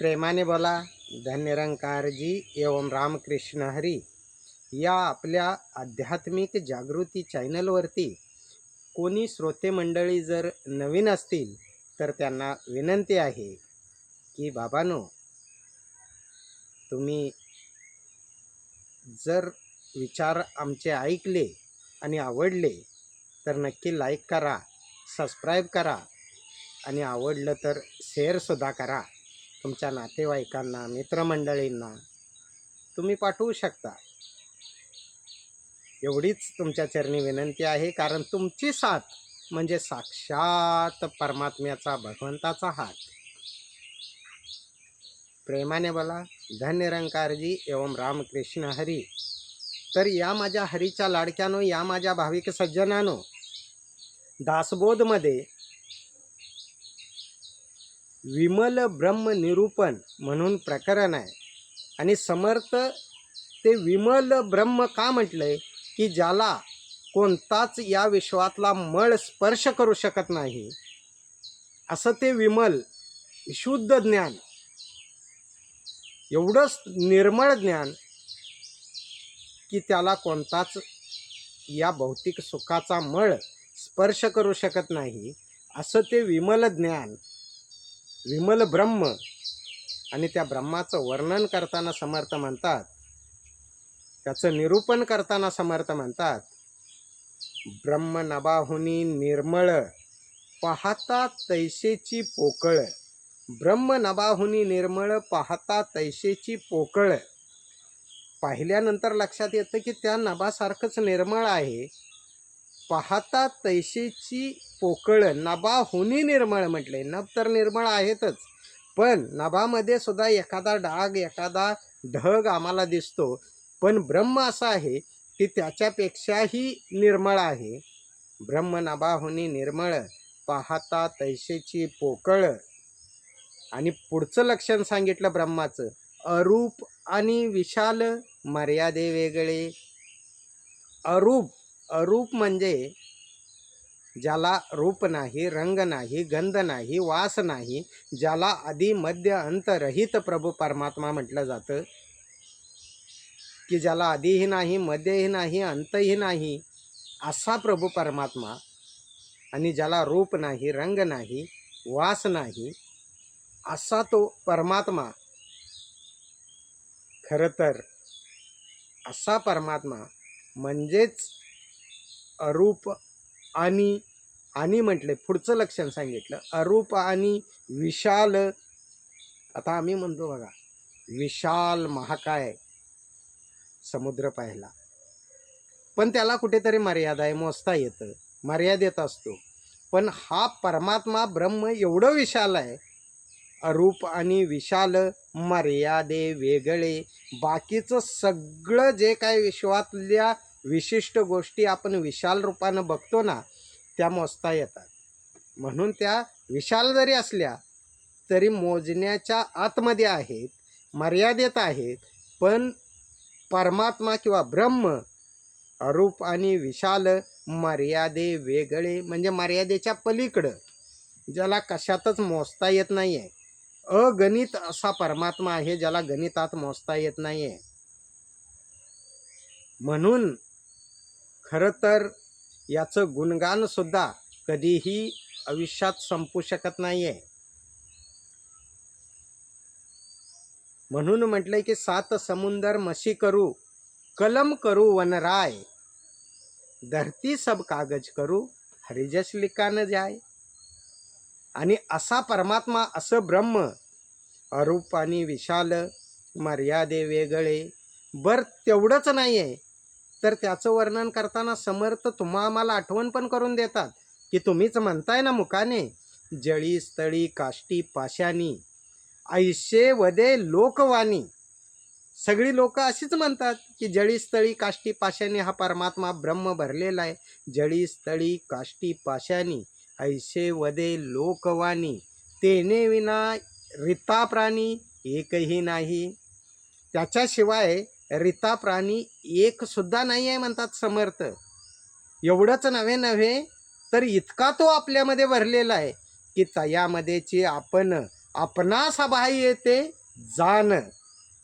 प्रेमाने बोला धन्यरंकारजी एवं रामकृष्ण हरी. या आपल्या आध्यात्मिक जागृती चॅनलवरती कोणी श्रोते मंडळी जर नवीन असतील तर त्यांना विनंती आहे की बाबानो तुम्ही जर विचार आमचे ऐकले आणि आवडले तर नक्की लाईक करा सबस्क्राईब करा आणि आवडलं तर शेअरसुद्धा करा. तुमच्या नातेवाईकांना मित्रमंडळींना तुम्ही पाठवू शकता. एवढीच तुमच्या चरणी विनंती आहे कारण तुमची साथ म्हणजे साक्षात परमात्म्याचा भगवंताचा हात. प्रेमाने बोला धन्यरंकारजी एवं रामकृष्ण हरी. तर या माझ्या हरीच्या लाडक्यानो या माझ्या भाविक सज्जनानो दासबोधमध्ये विमल ब्रह्म निरूपण म्हणून प्रकरण आहे. आणि समर्थ ते विमल ब्रह्म का म्हटलं आहे की ज्याला कोणताच या विश्वातला मळ स्पर्श करू शकत नाही. असं ते विमल शुद्ध ज्ञान एवढंच निर्मळ ज्ञान की त्याला कोणताच या भौतिक सुखाचा मळ स्पर्श करू शकत नाही. असं ते विमल ज्ञान विमल ब्रह्म आणि त्या ब्रह्माचं वर्णन करताना समर्थ म्हणतात. त्याचं निरूपण करताना समर्थ म्हणतात. ब्रह्म नभाहुनी निर्मळ पाहता तैसेची पोकळ. ब्रह्म नभाहुनी निर्मळ पाहता तैसेची पोकळ. पाहिल्यानंतर लक्षात येतं की त्या नभासारखंच निर्मळ आहे. पाहता तैसेची पोकळ नभाहुनी निर्मळ म्हटले. नभ तर निर्मळ आहेतच पण नभामध्ये सुद्धा एखादा डाग एखादा ढग आम्हाला दिसतो. पण ब्रह्म असा आहे की त्याच्यापेक्षाही निर्मळ आहे. ब्रह्म नभाहुनी निर्मळ पाहता तैसेची पोकळ. आणि पुढचं लक्षण सांगितलं ब्रह्माचं अरूप आणि विशाल मर्यादे वेगळे. अरूप अरूप म्हणजे ज्याला रूप नाही रंग नाही गंध नाही वास नाही ज्याला आधी मध्य अंतरहित प्रभू परमात्मा म्हटलं जातं की ज्याला आधीही नाही मध्यही नाही अंतही नाही असा प्रभू परमात्मा आणि ज्याला रूप नाही रंग नाही वास नाही असा तो परमात्मा खरं तर असा परमात्मा म्हणजेच अरूप आणि आणि म्हटले पुढचं लक्षण सांगितलं. अरूप आणि विशाल आता आम्ही म्हणतो बघा विशाल महाकाय समुद्र पाहिला. पण त्याला कुठेतरी मर्यादा आहे मोजता येतं मर्यादेत असतो. पण हा परमात्मा ब्रह्म एवढं विशाल आहे अरूप आणि विशाल मर्यादे वेगळे बाकीचं सगळं जे काय विश्वातल्या विशिष्ट गोष्टी आपण विशाल रूपानं बघतो ना त्या मोजता येतात. म्हणून त्या विशाल जरी असल्या तरी मोजण्याच्या आतमध्ये आहेत मर्यादेत आहेत पण परमात्मा किंवा ब्रह्म अरूप आणि विशाल मर्यादे वेगळे म्हणजे मर्यादेच्या पलीकडं ज्याला कशातच मोजता येत नाही आहे अगणित असा परमात्मा आहे ज्याला गणितात मोजता येत नाही आहे म्हणून खरं तर याचं गुणगानसुद्धा कधीही आयुष्यात संपू शकत नाही आहे म्हणून म्हटलंय की सात समुंदर मशी करू कलम करू वनराय धरती सब कागज करू हरिजसलिकान जाय. आणि असा परमात्मा असं ब्रह्म अरूप आणि विशाल मर्यादे वेगळे बर तेवढंच नाही आहे तर त्याचं वर्णन करताना समर्थ तुम्हा आम्हाला आठवण पण करून देतात की तुम्हीच म्हणताय ना मुखाने जळी स्थळी काष्टी पाशानी ऐशे वदे लोकवाणी. सगळी लोक अशीच म्हणतात की जळी स्थळी काष्टी पाशानी हा परमात्मा ब्रह्म भरलेला आहे. जळी स्थळी काष्टी पाशानी ऐशे वदे लोकवाणी. तेने विना रिता प्राणी एकही नाही. त्याच्याशिवाय रिता प्राणी एकसुद्धा नाही आहे म्हणतात समर्थ. एवढंच नव्हे नव्हे तर इतका तो आपल्यामध्ये भरलेला आहे की तयामध्येची आपण आपणास बाह्य येते जाण.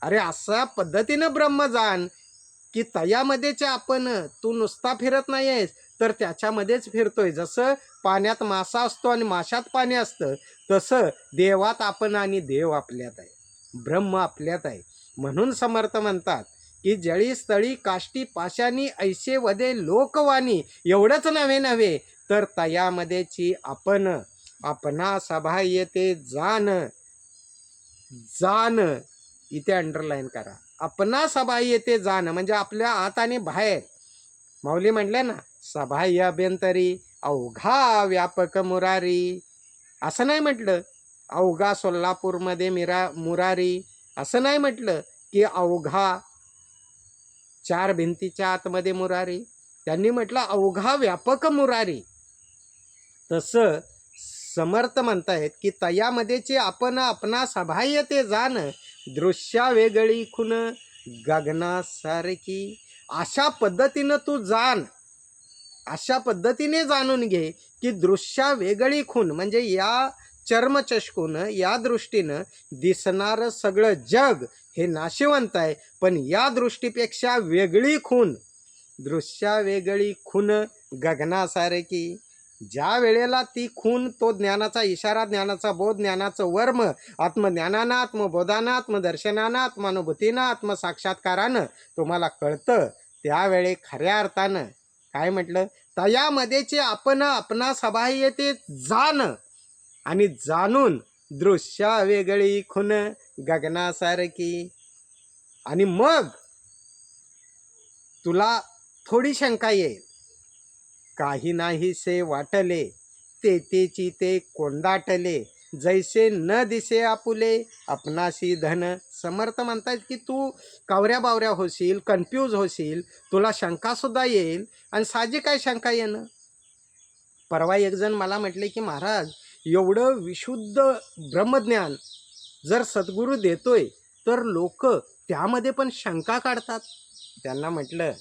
अरे अशा पद्धतीनं ब्रह्म जाण की तयामध्येचे आपण तू नुसता फिरत नाही आहेस तर त्याच्यामध्येच फिरतोय. जसं पाण्यात मासा असतो आणि माशात पाणी असतं तसं देवात आपण आणि देव आपल्यात आहे. ब्रह्म आपल्यात आहे. म्हणून समर्थ म्हणतात की जळी स्थळी काष्टी पाशानी ऐसे वदे लोकवाणी एवढंच नव्हे नव्हे तर तयामध्येची आपण आपणा सभा येते जाण जाण इथे अंडरलाईन करा. आपणा सभा येते जाण म्हणजे आपल्या आत आणि बाहेर. माऊली म्हणले ना सबाह्य अभ्यंतरी अवघा व्यापक मुरारी. असं नाही म्हटलं अवघा सोलापूरमध्ये मिरा मुरारी. असं नाही म्हटलं की अवघा चार भिंतीच्या आतमध्ये मुरारी. त्यांनी म्हटलं अवघा व्यापक मुरारी. तसं समर्थ म्हणतायत की तयामध्येचे आपण आपणा सबाह्य ते जाण दृश्या वेगळी खुन गगनासारखी. अशा पद्धतीनं तू जाण. अशा पद्धतीने जाणून घे की दृश्या वेगळी खून म्हणजे या चर्मचषकून या दृष्टीनं दिसणारं सगळं जग हे नाशिवंत आहे. पण या दृष्टीपेक्षा वेगळी खून दृश्या वेगळी खून गगनासारखी ज्या वेळेला ती खून तो ज्ञानाचा इशारा ज्ञानाचा बोध ज्ञानाचं वर्म आत्मज्ञानानं आत्मबोधानं आत्मदर्शनानं आत्मानुभूतीनं आत्मसाक्षात्कारानं तुम्हाला कळतं त्यावेळी खऱ्या अर्थानं. काय म्हटलं? तयामध्येचे आपण आपणा सबाह्य ते जाणं. आणि जाणून दृश्या वेगळी खुन गगनासारखी. आणि मग तुला थोडी शंका येईल. काही नाहीसे वाटले तेतेची ते कोंडाटले. जैसे न दिसे आपुले आपणाशी धन समर्थ म्हणतात की तू कावऱ्या बावऱ्या होशील कन्फ्यूज होशील. तुला शंकासुद्धा येईल. आणि साजी काय शंका येणं. परवा एकजण मला म्हटले की महाराज एवढं विशुद्ध ब्रह्मज्ञान जर सद्गुरू देतोय तर लोक त्यामध्ये पण शंका काढतात. त्यांना म्हटलं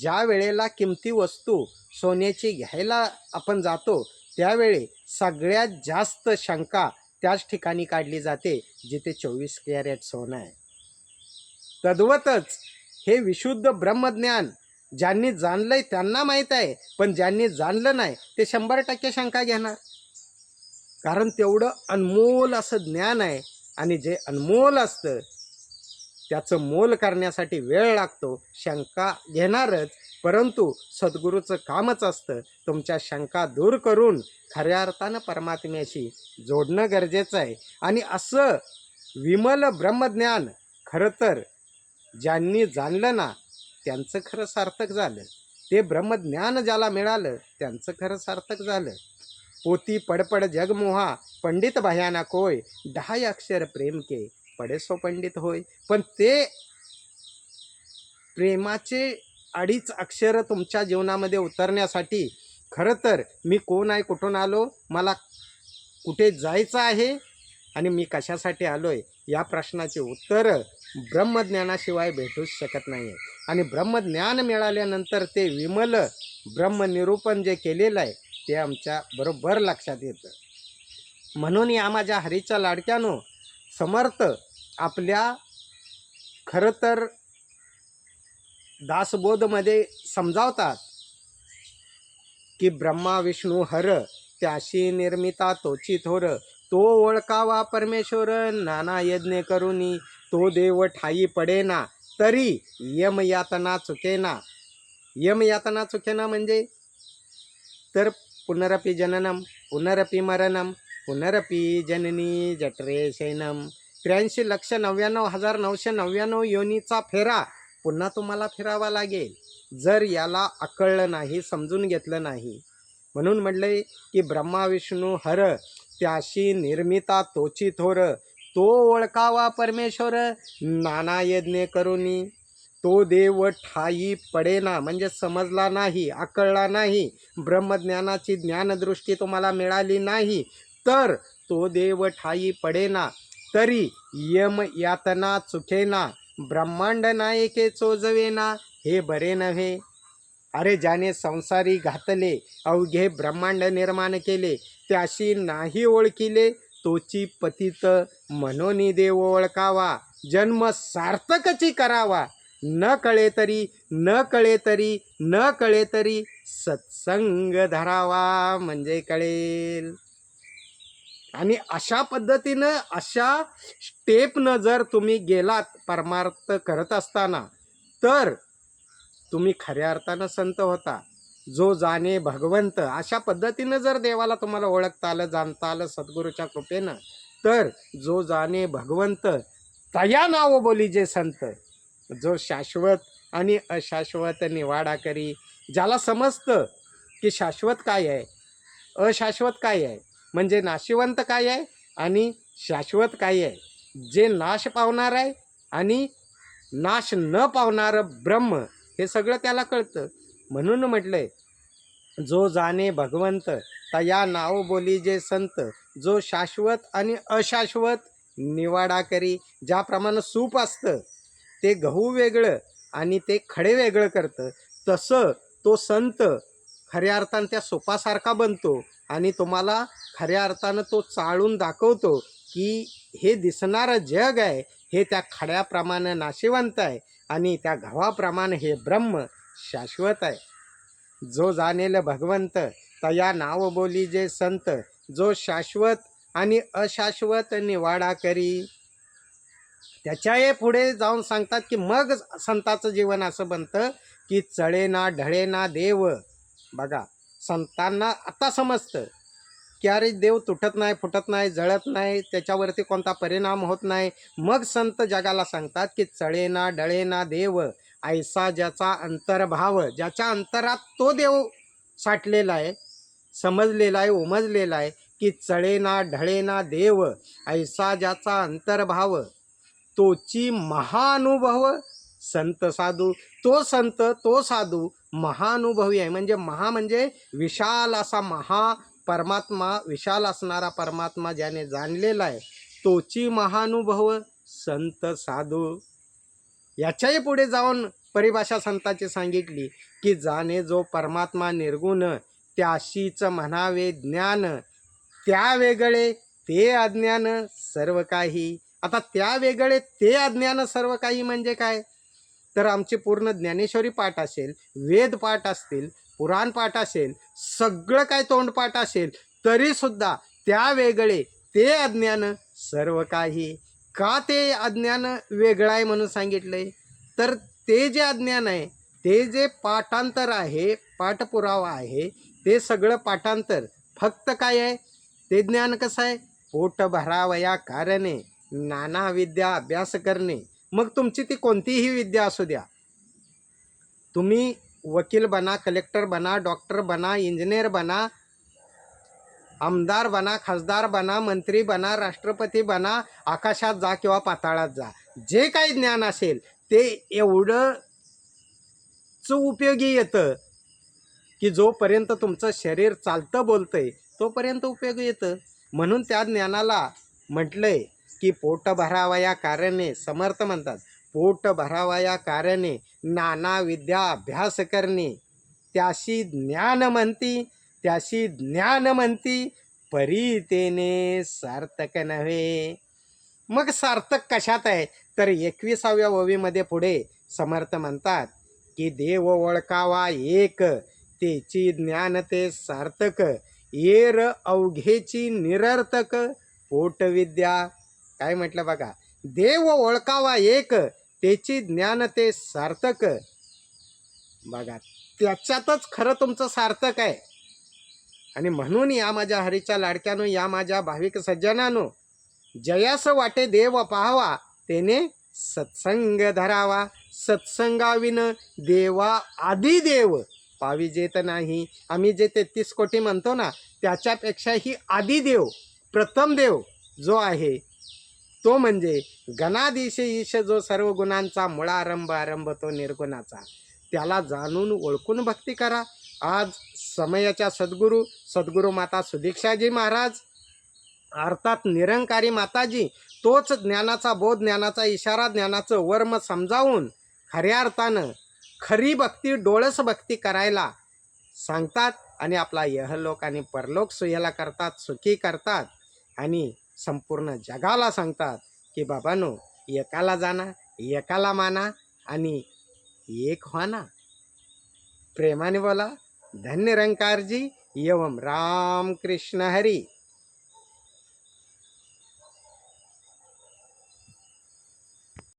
ज्या वेळेला किमती वस्तू सोन्याची घ्यायला आपण जातो त्यावेळी सगळ्यात जास्त शंका त्याच ठिकाणी काढली जाते जिथे चोवीस कॅरेट सोनं आहे. तद्वतच हे विशुद्ध ब्रह्मज्ञान ज्यांनी जाणलंय त्यांना माहीत आहे पण ज्यांनी जाणलं नाही ते शंभर टक्के शंका घेणार. कारण तेवढं अनमोल असं ज्ञान आहे आणि जे अनमोल असतं त्याचं मोल करण्यासाठी वेळ लागतो शंका घेणारच. परंतु सद्गुरूचं कामच असतं तुमच्या शंका दूर करून खऱ्या अर्थानं परमात्म्याशी जोडणं गरजेचं आहे. आणि असं विमल ब्रह्मज्ञान खरं तर ज्यांनी जाणलं ना त्यांचं खरं सार्थक झालं. ते ब्रह्मज्ञान ज्याला मिळालं त्यांचं खरं सार्थक झालं. होती पडपड जगमोहा पंडित भयाना कोय दहा अक्षर प्रेम के पडे सो पंडित होय. पण ते प्रेमाचे अडीच अक्षर तुमच्या जीवनामध्ये उतरण्यासाठी खरं तर मी कोण आहे कुठून आलो मला कुठे जायचं आहे आणि मी कशासाठी आलो आहे या प्रश्नाचे उत्तर ब्रह्मज्ञानाशिवाय भेटूच शकत नाही आहे आणि ब्रह्मज्ञान मिळाल्यानंतर ते विमल ब्रह्मनिरूपण जे केलेलं आहे ते आमच्या बरोबर लक्षात येतं. म्हणून या माझ्या हरीच्या लाडक्यानो समर्थ आपल्या खरं तर दासबोधमध्ये समजावतात की ब्रह्मा विष्णू हर त्याशी निर्मिता तोची थोर तो ओळखावा परमेश्वर नाना यज्ञ करुनी तो देव ठाई पडेना तरी यमयातना चुकेना. यमयातना चुकेना म्हणजे? तर पुनरपि जननम पुनरपि मरणम पुनरपि जननी जठरे शैनम त्र्याऐंशी लक्ष नव्याण्णव हजार नऊशे नव्याण्णव योनीचा फेरा पुन्हा तुम्हाला फिरावा लागेल. जर याला अकळलं नाही समजून घेतलं नाही. म्हणून म्हटले की ब्रह्मा विष्णू हर त्याशी निर्मिता तोची थोर तो ओळखावा परमेश्वर नाना यज्ञ करुनी तो देव ठाई पडेना म्हणजे समजला नाही आकळला नाही ब्रह्मज्ञानाची ज्ञानदृष्टी तुम्हाला मिळाली नाही तर तो देव ठाई पडेना तरी यम यातना चुकेना ब्रह्मांड नायके चोजवेना हे बरे नव्हे. अरे ज्याने संसारी घातले अवघे ब्रह्मांड निर्माण केले त्याशी नाही ओळखिले तोची पतित मनोनी देव ओळखावा जन्म सार्थकची करावा. न कळे तरी न कळे तरी न कळे तरी सत्संग धरावा म्हणजे कळेल. आणि अशा पद्धतीनं अशा स्टेपनं जर तुम्ही गेलात परमार्थ करत असताना तर तुम्ही खऱ्या अर्थानं संत होता. जो जाणे भगवंत अशा पद्धतीनं जर देवाला तुम्हाला ओळखता आलं जाणता आलं सद्गुरूच्या कृपेनं तर जो जाणे भगवंत तया नाव बोली जे संत जो शाश्वत आणि अशाश्वत निवाडा करी ज्याला समजतं की शाश्वत काय आहे अशाश्वत काय आहे म्हणजे नाशिवंत काय आहे आणि शाश्वत काय आहे. जे नाश पावणार आहे आणि नाश न पावणारं ब्रह्म हे सगळं त्याला कळतं. म्हणून म्हटलंय जो जाणे भगवंत तया नाव बोली जे संत जो शाश्वत आणि अशाश्वत निवाडा करी ज्याप्रमाणे सूप असतं ते गहू वेगळं आणि ते खडे वेगळं करतं. तसं तो संत खऱ्या अर्थानं त्या सोपासारखा बनतो आणि तुम्हाला खऱ्या अर्थानं तो चाळून दाखवतो की हे दिसणारं जग आहे हे त्या खड्याप्रमाणे नाशिवंत आहे आणि त्या घवाप्रमाणे हे ब्रह्म शाश्वत आहे. जो जाणेल भगवंत तया नाव बोली जे संत जो शाश्वत आणि अशाश्वत निवाडा करी. त्याच्याही पुढे जाऊन सांगतात की मग संताचं जीवन असं बनतं की चळेना ढळेना देव. बघा संतांना आता समजतं की अरे देव तुटत नाही फुटत नाही जळत नाही त्याच्यावरती कोणता परिणाम होत नाही. मग संत जगाला सांगतात की चळेना डळेना देव. ऐसा ज्याचा अंतर्भाव ज्याच्या अंतरात तो देव साठलेला आहे समजलेला आहे उमजलेला आहे की चळेना ढळेना देव. ऐसा ज्याचा अंतर्भाव. तोची महानुभव संत साधू. तो संत तो साधू महानुभवी आहे. म्हणजे महा म्हणजे विशाल असा महा परमात्मा विशाल असणारा परमात्मा ज्याने जाणलेला आहे. तोची महानुभव संत साधू. याच्याही पुढे जाऊन परिभाषा संताची सांगितली की जाणे जो परमात्मा निर्गुण त्याशीच म्हणावे ज्ञान. त्या वेगळे ते अज्ञान सर्व काही आता त्या वेगळे ते अज्ञान सर्व काही म्हणजे काय? तर आमची पूर्ण ज्ञानेश्वरी पाठ असेल वेद पाठ असतील पुराण पाठ असेल सगळं काय तोंडपाठ असेल तरीसुद्धा त्या वेगळे ते अज्ञान सर्व काही. का ते अज्ञान वेगळं आहे म्हणून सांगितलंय? तर ते जे अज्ञान आहे ते जे पाठांतर आहे पाठपुरावा आहे ते सगळं पाठांतर फक्त काय आहे? ते ज्ञान कसं आहे? पोट भरावया कारणे. नाना विद्या अभ्यास करणे. मग तुमची ती कोणतीही विद्या असू द्या. तुम्ही वकील बना कलेक्टर बना डॉक्टर बना इंजिनियर बना आमदार बना खासदार बना मंत्री बना राष्ट्रपती बना आकाशात जा किंवा पाताळात जा. जे काही ज्ञान असेल ते एवढंच उपयोगी येतं की जोपर्यंत तुमचं शरीर चालतं बोलतंय तोपर्यंत उपयोगी येतं. म्हणून त्या ज्ञानाला म्हटलंय की पोट भरावया कारणे समर्थ म्हणतात. पोट भरावया कारणे नाना विद्या अभ्यास करणे. त्याशी ज्ञान म्हणती त्याशी ज्ञान म्हणती परीतेने सार्थक नव्हे. मग सार्थक कशात आहे? तर एकविसाव्या ओवीमध्ये पुढे समर्थ म्हणतात की देव ओळखावा एक तेची ज्ञान ते सार्थक येर अवघेची निरर्थक पोटविद्या काय म्हटलं बघा? देव ओळखावा एक त्याची ज्ञान ते सार्थक. बघा त्याच्यातच खरं तुमचं सार्थक आहे. आणि म्हणून या माझ्या हरीच्या लाडक्यानो या माझ्या भाविक सज्जनानो जयास वाटे देव पाहावा त्याने सत्संग धरावा. सत्संगाविन देवा आदी देव पाविजेत नाही. आम्ही जे तेहतीस कोटी म्हणतो ना त्याच्यापेक्षाही आदी देव प्रथम देव जो आहे तो म्हणजे गणाधीश ईश जो सर्व गुणांचा मुळारंभ आरंभ तो निर्गुणाचा. त्याला जाणून ओळखून भक्ती करा. आज समयाच्या सद्गुरू सद्गुरू माता सुदीक्षाजी महाराज अर्थात निरंकारी माताजी तोच ज्ञानाचा बोध ज्ञानाचा इशारा ज्ञानाचं वर्म समजावून खऱ्या अर्थानं खरी भक्ती डोळस भक्ती करायला सांगतात आणि आपला यहलोक आणि परलोक सुह्याला करतात सुखी करतात. आणि संपूर्ण जगाला सांगतात की बाबानो एकाला जाणा एकाला माना आणि एक व्हा ना प्रेमाने बोला धन्य रंकारजी एवम राम कृष्ण हरी.